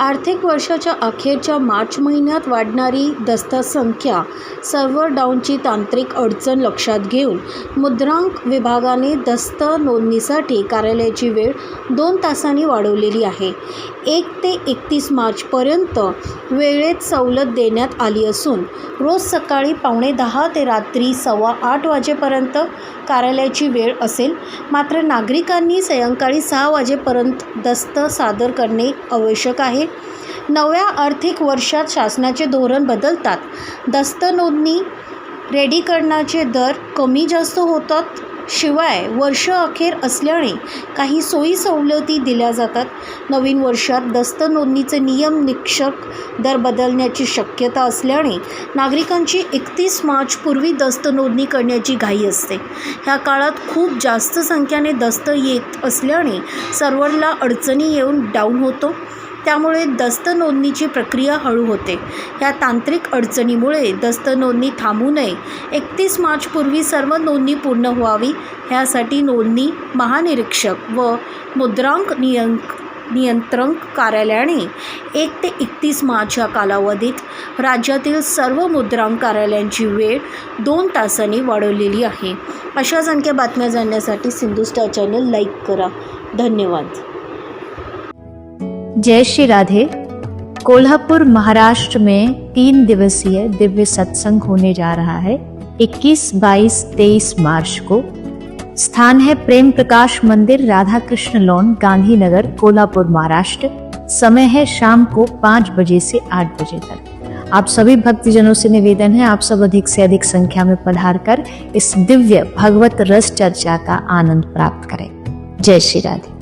आर्थिक वर्षाच्या अखेरच्या मार्च महिन्यात वाढणारी दस्त संख्या सर्व्हर डाऊनची तांत्रिक अडचण लक्षात घेऊन मुद्रांक विभागाने दस्त नोंदणीसाठी कार्यालयाची वेळ दोन तासांनी वाढवलेली आहे. एक ते एकतीस मार्चपर्यंत वेळेत सवलत देण्यात आली असून रोज सकाळी पावणे दहा ते रात्री सव्वा आठ वाजेपर्यंत कार्यालयाची वेळ असेल. मात्र नागरिकांनी सायंकाळी सहा वाजेपर्यंत दस्त सादर करणे आवश्यक आहे. नव्या आर्थिक वर्षात शासनाचे धोरण बदलतात. दस्त नोंदणी रेडीकरणाचे दर कमी जास्त होतात. शिवाय वर्ष अखेर असल्याने काही सोयी सवलती दिल्या जातात. नवीन वर्षात दस्त नोंदणीचे नियम निक्षक दर बदलण्याची शक्यता असल्याने नागरिकांची एकतीस मार्चपूर्वी दस्त नोंदणी करण्याची घाई असते. ह्या काळात खूप जास्त संख्येने दस्त येत असल्याने सर्व्हरला अडचणी येऊन डाऊन होतो. त्यामुळे दस्त नोंदणीची प्रक्रिया हळू होते. या तांत्रिक अडचणीमुळे दस्त नोंदणी थांबू नये. एकतीस मार्चपूर्वी सर्व नोंदणी पूर्ण व्हावी ह्यासाठी नोंदणी महानिरीक्षक व मुद्रांक नियंक नियंत्रण कार्यालयाने एक ते एकतीस मार्च या कालावधीत राज्यातील सर्व मुद्रांक कार्यालयांची वेळ दोन तासांनी वाढवलेली आहे. अशाच आणखी बातम्या जाणण्यासाठी सिंधुस्टार चॅनल लाईक करा. धन्यवाद. जय श्री राधे। कोल्हापुर महाराष्ट्र में तीन दिवसीय दिव्य सत्संग होने जा रहा है। 21, 22, 23 मार्च को। स्थान है प्रेम प्रकाश मंदिर राधा कृष्ण लॉन गांधीनगर कोल्हापुर महाराष्ट्र। समय है शाम को पाँच बजे से आठ बजे तक। आप सभी भक्तजनों से निवेदन है आप सब अधिक से अधिक संख्या में पधार कर इस दिव्य भगवत रस चर्चा का आनंद प्राप्त करें। जय श्री राधे।